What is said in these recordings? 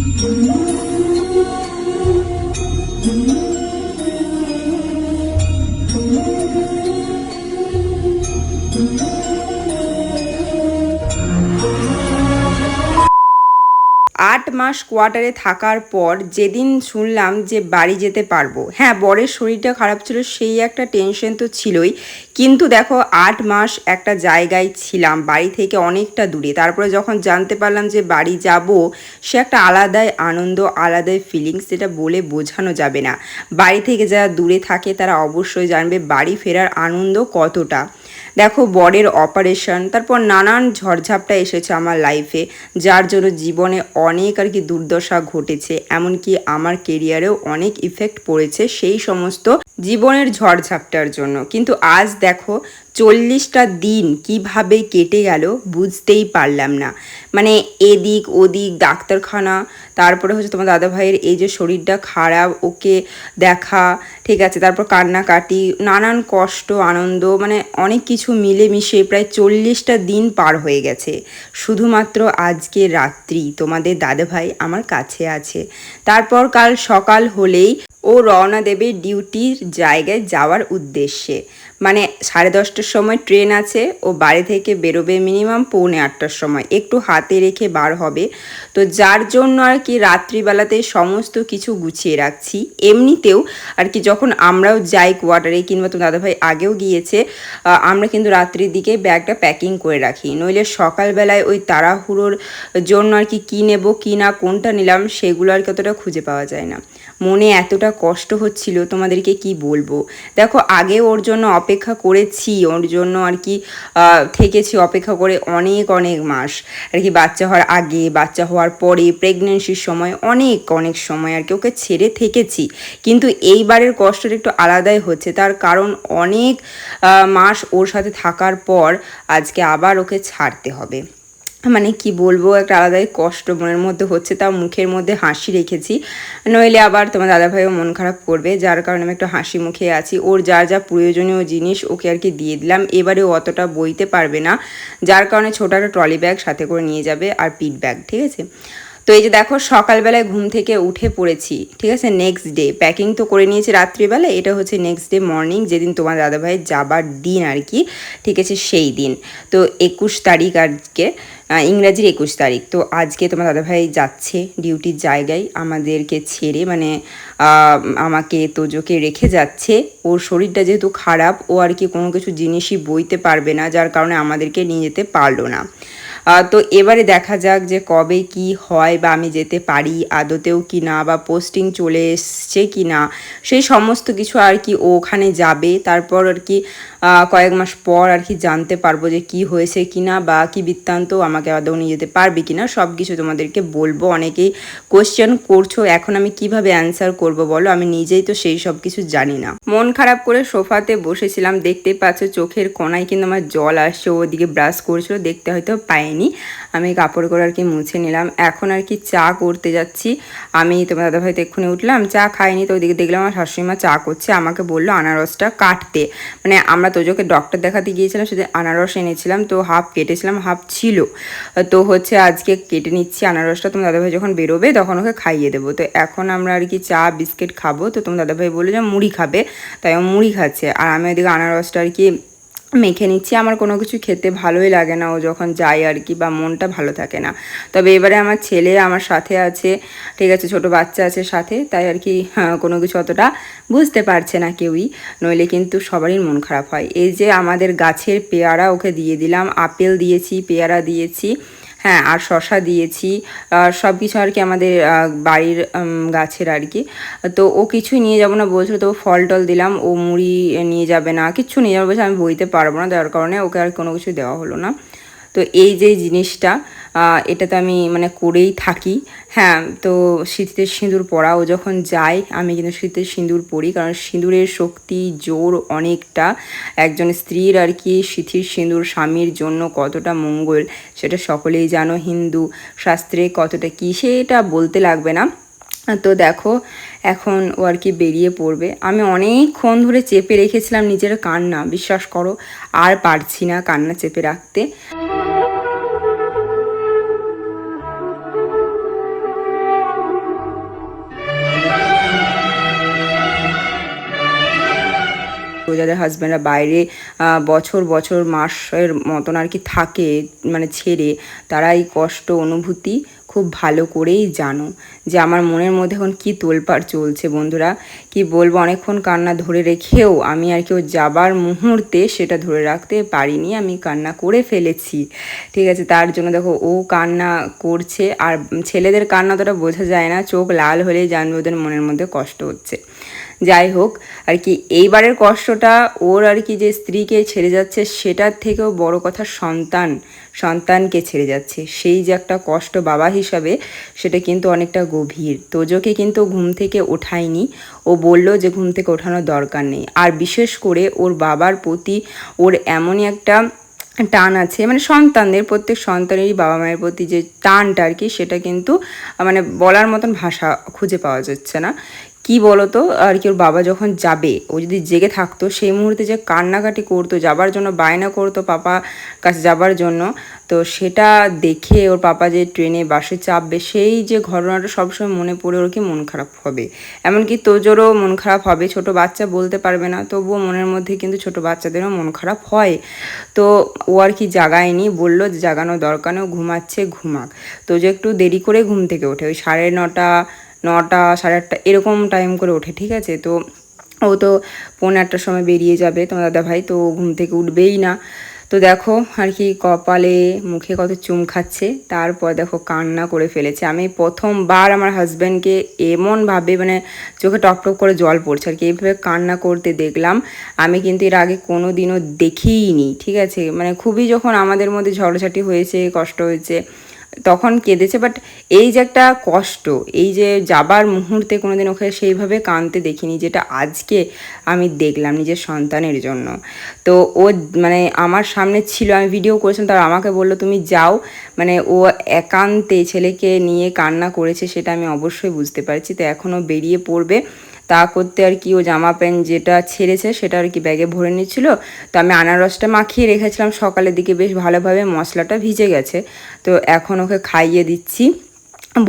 আট মাস কোয়ার্টারে থাকার পর যেদিন শুনলাম যে বাড়ি যেতে পারব। হ্যাঁ বরের শরীরটা খারাপ ছিল, সেই একটা টেনশন তো ছিলই। কিন্তু দেখো, আট মাস একটা জায়গায় ছিলাম, বাড়ি থেকে অনেকটা দূরে। তারপরে যখন জানতে পারলাম যে বাড়ি যাব, সে একটা আলাদাই আনন্দ, আলাদাই ফিলিংস যেটা বলে বোঝানো যাবে না। বাড়ি থেকে যারা দূরে থাকে, তারা অবশ্যই জানবে বাড়ি ফেরার আনন্দ কতটা। দেখো বরের অপারেশন তারপর নানান ঝড়ঝাপটা এসেছে আমার লাইফে যার জন্য জীবনে অনেক আর কি দুর্দশা ঘটেছে, এমনকি আমার কেরিয়ারেও অনেক ইফেক্ট পড়েছে সেই সমস্ত জীবনের ঝড়ঝাপটার জন্য। কিন্তু আজ দেখো চল্লিশটা দিন কীভাবে কেটে গেল বুঝতেই পারলাম না। মানে এদিক ওদিক ডাক্তারখানা, তারপরে হচ্ছে তোমার দাদা ভাইয়ের এই যে শরীরটা খারাপ, ওকে দেখা, ঠিক আছে, তারপর কান্নাকাটি, নানান কষ্ট, আনন্দ মানে অনেক কিছু মিলেমিশে প্রায় চল্লিশটা দিন পার হয়ে গেছে। শুধুমাত্র আজকে রাত্রি তোমাদের দাদা ভাই আমার কাছে আছে। তারপর কাল সকাল হলেই ও রওনা দেবে ডিউটির জায়গায় যাওয়ার উদ্দেশ্যে। মানে সাড়ে দশটার সময় ট্রেন আছে, ও বাড়ি থেকে বেরোবে মিনিমাম পৌনে আটটার সময়। একটু হাতে রেখে বার হবে। তো যার জন্য আর কি রাত্রিবেলাতে সমস্ত কিছু গুছিয়ে রাখছি। এমনিতেও আর কি যখন আমরাও যাই কোয়ার্টারে, কিংবা তো দাদাভাই আগেও গিয়েছে আমরা কিন্তু রাত্রির দিকে ব্যাগটা প্যাকিং করে রাখি। নইলে সকালবেলায় ওই তাড়াহুড়োর জন্য আর কি কী নেব, কী না, কোনটা নিলাম, সেগুলো আর কতটা খুঁজে পাওয়া যায় না। মনে এতটা কষ্ট হচ্ছিল, তোমাদেরকে কি বলব? দেখো, আগে ওর জন্য অপেক্ষা করেছি, ওর জন্য আর কি থেকেছি অপেক্ষা করে অনেক অনেক মাস। আর কি বাচ্চা হওয়ার আগে, বাচ্চা হওয়ার পরে প্রেগনেন্সির সময় অনেক অনেক সময় আর কি ওকে ছেড়ে থেকেছি। কিন্তু এইবারের কষ্টটা একটু আলাদাই হচ্ছে। তার কারণ অনেক মাস ওর সাথে থাকার পর আজকে আবার ওকে ছাড়তে হবে। মানে কি বলব, একটা আলাদাই কষ্ট মনের মধ্যে হচ্ছে, তাও মুখের মধ্যে হাসি রেখেছি। নইলে আবার তোমার দাদাভাইও মন খারাপ করবে, যার কারণে আমি একটু হাসি মুখে আছি। ওর যা যা প্রয়োজনীয় জিনিস ওকে আর কি দিয়ে দিলাম, এবারে অতটা বইতে পারবে না, যার কারণে ছোটো একটা ট্রলি ব্যাগ সাথে করে নিয়ে যাবে আর পিট ব্যাগ, ঠিক আছে? তো এই যে দেখো, সকালবেলায় ঘুম থেকে উঠে পড়েছি, ঠিক আছে? নেক্সট ডে প্যাকিং তো করে নিয়েছি রাত্রিবেলা, এটা হচ্ছে নেক্সট ডে মর্নিং যেদিন তোমার দাদাভাইয়ের যাবার দিন আর কি, ঠিক আছে? সেই দিন। তো একুশ তারিখ আজকে ইংরাজির একুশ তারিখ। তো আজকে তোমার দাদাভাই যাচ্ছে ডিউটির জায়গায়, আমাদেরকে ছেড়ে মানে আমাকে তোজোকে রেখে যাচ্ছে। ওর শরীরটা যেহেতু খারাপ, ও আর কি কোনো কিছু জিনিসই বইতে পারবে না, যার কারণে আমাদেরকে নিয়ে যেতে পারল না। তো এবারে দেখা যাক যে কবে কি হয় বা আমি যেতে পারি আদতেও কি না বা পোস্টিং চলে এসছে কি না সেই সমস্ত কিছু আর কি ওখানে যাবে। তারপর আর কি কয়েক মাস পর আর কি জানতে পারব যে কি হয়েছে কি না বা কি বৃত্তান্ত আমাকে আদৌ নিয়ে যেতে পারবে কি না সব কিছু তোমাদেরকে বলব। অনেকেই কোয়েশ্চেন করছ, এখন আমি কীভাবে অ্যান্সার করব বলো? আমি নিজেই তো সেই সব কিছু জানি না। মন খারাপ করে সোফাতে বসেছিলাম। দেখতে পাচ্ছ চোখের কোনায় কিন্তু আমার জল আসছে। ওদিকে ব্রাশ করছিল। দেখতে হয়তো পাইনি আমি কাপড় করে আর কি মুছে নিলাম। এখন আর কি চা করতে যাচ্ছি। আমি তোমার দাদা ভাই তো এক্ষুনি উঠলাম, চা খাইনি তো ওদিকে দেখলাম আমার শাশুড়িমা চা করছে, আমাকে বলল আনারসটা কাটতে। মানে আমরা তোজোকে ডক্টর দেখাতে গিয়েছিলাম, সেদিন আনারস এনেছিলাম, তো হাফ কেটেছিলাম হাফ ছিল। তো হচ্ছে আজকে কেটে নিচ্ছি আনারসটা, তোমার দাদাভাই যখন বেরোবে তখন ওকে খাইয়ে দেবো। তো এখন আমরা আর কি চা, বিস্কিট খাব। তো তোমার দাদাভাই বলল যে মুড়ি খাবে, তাই ও মুড়ি খাচ্ছে। আর আমি ওদিকে আনারসটা আর কি মেখে নিচ্ছি। আমার কোনো কিছু খেতে ভালোই লাগে না। ও যখন যায় আর কি বা মনটা ভালো থাকে না। তবে এবারে আমার ছেলে আমার সাথে আছে। ঠিক আছে, ছোট বাচ্চা আছে সাথে। তাই আর কি কোনো কিছু অতটা বুঝতে পারছে না কেউই। নইলে কিন্তু সবারই মন খারাপ হয়। এই যে আমাদের গাছের পেয়ারা ওকে দিয়ে দিলাম। আপেল দিয়েছি, পেয়ারা দিয়েছি। হ্যাঁ আর শশা দিয়েছি। আর সব কিছু আর কি আমাদের বাড়ির গাছের আর কি। তো ও কিছুই নিয়ে যাব না, বলছিল তো ফল টল দিলাম, ও মুড়ি নিয়ে যাবে না, কিচ্ছু নিয়ে যাবে বলছে আমি বইতে পারব না, দেওয়ার কারণে ওকে আর কোনো কিছু দেওয়া হলো না। তো এই যে জিনিসটা এটা তো আমি মানে করেই থাকি। হ্যাঁ তো শীতের সিঁদুর পরা ও যখন যায় আমি কিন্তু শীতের সিঁদুর পরি, কারণ সিঁদুরের শক্তি, জোর অনেকটা। একজন স্ত্রীর আর কি শীতের সিঁদুর স্বামীর জন্য কতটা মঙ্গল, সেটা সকলেই জানো। হিন্দু শাস্ত্রে কতটা কী, সেটা বলতে লাগবে না। তো দেখো, এখন ও আর কি বেরিয়ে পড়বে। আমি অনেকক্ষণ ধরে চেপে রেখেছিলাম নিজের কান্না, বিশ্বাস করো, আর পারছি না কান্না চেপে রাখতে। যাদের হাজব্যান্ডরা বাইরে বছর বছর মাসের মতন আর কি থাকে মানে ছেড়ে তারা এই কষ্ট, অনুভূতি খুব ভালো করেই জানো। যে আমার মনের মধ্যে এখন কী তোলপাড় চলছে বন্ধুরা, কি বলব, অনেকক্ষণ কান্না ধরে রেখেও আমি আর কি ও যাবার মুহূর্তে সেটা ধরে রাখতে পারিনি, আমি কান্না করে ফেলেছি। ঠিক আছে, তার জন্য দেখো, ও কান্না করছে, আর ছেলেদের কান্না তোটা বোঝা যায় না, চোখ লাল হলেই জানবে ওদের মনের মধ্যে কষ্ট হচ্ছে। যাই হোক, আর কি এইবারের কষ্টটা ওর আর কি যে স্ত্রীকে ছেড়ে যাচ্ছে সেটার থেকেও বড় কথা সন্তান, সন্তানকে ছেড়ে যাচ্ছে। সেই যে একটা কষ্ট বাবা হিসাবে সেটা কিন্তু অনেকটা গভীর। তোজোকে কিন্তু ঘুম থেকে ওঠায়নি। ও বলল যে ঘুম থেকে ওঠানোর দরকার নেই। আর বিশেষ করে ওর বাবার প্রতি ওর এমনই একটা টান আছে মানে সন্তানদের প্রত্যেক সন্তানেরই বাবা মায়ের প্রতি যে টানটা আর কি সেটা কিন্তু মানে বলার মতন ভাষা খুঁজে পাওয়া যাচ্ছে না। কি বলতো? আর কি, ওর বাবা যখন যাবে, ও যদি জেগে থাকতো, সেই মুহূর্তে যে কান্নাকাটি করতো, যাবার জন্য বায়না করতো পাপা কাছে যাবার জন্য, তো সেটা দেখে ওর পাপা যে ট্রেনে বাসে চাপবে, সেই যে ঘটনাটা সবসময় মনে পড়ে ওর কি মন খারাপ হবে। এমনকি তোজোরও মন খারাপ হবে, ছোট বাচ্চা বলতে পারবে না, তবুও মনের মধ্যে কিন্তু ছোট বাচ্চাদেরও মন খারাপ হয়। তো ও আর কি জাগায়নি, বলল যে জাগানো দরকার নেই ঘুমাচ্ছে, ঘুমাক। তো যে একটু দেরি করে ঘুম থেকে ওঠে, ওই সাড়ে নটা নটা সাড়ে আটটা এরকম টাইম করে ওঠে, ঠিক আছে? তো ও তো পৌনে আটটার সময় বেরিয়ে যাবে, তোমার দাদা ভাই তো ঘুম থেকে উঠবেই না। তো দেখো আর কি কপালে, মুখে কত চুম খাচ্ছে, তারপর দেখো কান্না করে ফেলেছে। আমি প্রথমবার আমার হাজব্যান্ডকে এমনভাবে মানে চোখে টপ টপ করে জল পড়ছে, আর কি এইভাবে কান্না করতে দেখলাম। আমি কিন্তু এর আগে কোনো দিনও দেখিইনি ঠিক আছে? মানে খুবই যখন আমাদের মধ্যে ঝড়ঝাটি হয়েছে, কষ্ট হয়েছে তখন কেঁদেছে বাট এই যে একটা কষ্ট, এই যে যাবার মুহূর্তে কোনোদিন ওকে সেইভাবে কাঁদতে দেখিনি, যেটা আজকে আমি দেখলাম নিজের সন্তানের জন্য। তো ও মানে আমার সামনে ছিল, আমি ভিডিও করেছিলাম, তার আমাকে বলল, তুমি যাও। মানে ও একান্তে ছেলেকে নিয়ে কান্না করেছে, সেটা আমি অবশ্যই বুঝতে পারছি। তো এখনও বেরিয়ে পড়বে। তা করতে আর কি ও জামা প্যান্ট যেটা ছেড়েছে সেটা আর কি ব্যাগে ভরে নিচ্ছিল। তো আমি আনারসটা মাখিয়ে রেখেছিলাম সকালের দিকে, বেশ ভালোভাবে মশলাটা ভিজে গেছে। তো এখন ওকে খাইয়ে দিচ্ছি।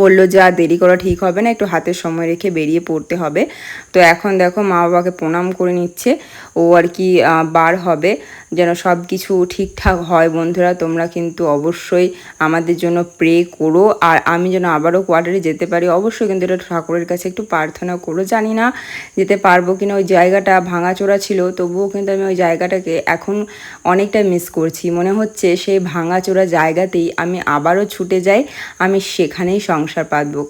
বলল, যে, দেরি করা ঠিক হবে না, একটু হাতে সময় রেখে বেরিয়ে পড়তে হবে। তো এখন দেখো মা বাবাকে প্রণাম করে নিচ্ছে। ও আর কি বার হবে। যেন সব কিছু ঠিকঠাক হয় বন্ধুরা। তোমরা কিন্তু অবশ্যই আমাদের জন্য প্রে করো। আর আমি যেন আবারও কোয়ার্টারে যেতে পারি, অবশ্যই কিন্তু এটা ঠাকুরের কাছে একটু প্রার্থনা করো। জানি না যেতে পারব কিনা, ওই জায়গাটা ভাঙাচোরা ছিল, তবুও কিন্তু আমি ওই জায়গাটাকে এখন অনেকটা মিস করছি। মনে হচ্ছে সেই ভাঙাচোরা জায়গাতেই আমি আবারও ছুটে যাই, আমি সেখানেই সংসার পাতবো।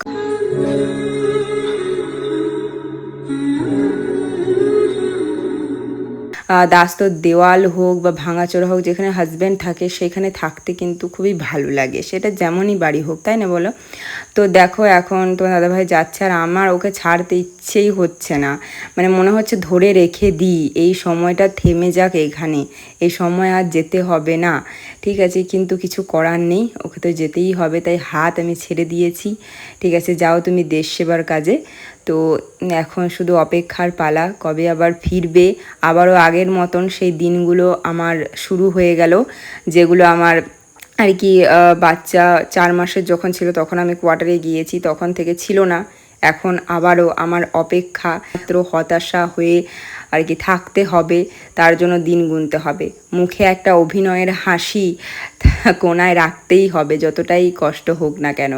দাস্তর দেওয়াল হোক বা ভাঙাচোরা হোক, যেখানে হাজব্যান্ড থাকে, সেখানে থাকতে কিন্তু খুবই ভালো লাগে। সেটা যেমনই বাড়ি হোক, তাই না বলো? তো দেখো এখন তো দাদাভাই যাচ্ছে আর আমার ওকে ছাড়তে ইচ্ছেই হচ্ছে না। মানে মনে হচ্ছে ধরে রেখে দিই, এই সময়টা থেমে যাক এখানে। এই সময় আর যেতে হবে না। ঠিক আছে, কিন্তু কিছু করার নেই, ওকে তো যেতেই হবে। তাই হাত আমি ছেড়ে দিয়েছি। ঠিক আছে, যাও তুমি দেশ সেবার কাজে। তো এখন শুধু অপেক্ষার পালা, কবে আবার ফিরবে, আবারও আগের মতন সেই দিনগুলো আমার শুরু হয়ে গেল, যেগুলো আমার আর কি বাচ্চা চার মাসের যখন ছিল তখন আমি কোয়ার্টারে গিয়েছি, তখন থেকে ছিল না, এখন আবারও আমার অপেক্ষা, মাত্র হতাশা হয়ে আর কি থাকতে হবে, তার জন্য দিন গুনতে হবে। মুখে একটা অভিনয়ের হাসি কোনায় রাখতেই হবে, যতটাই কষ্ট হোক না কেন।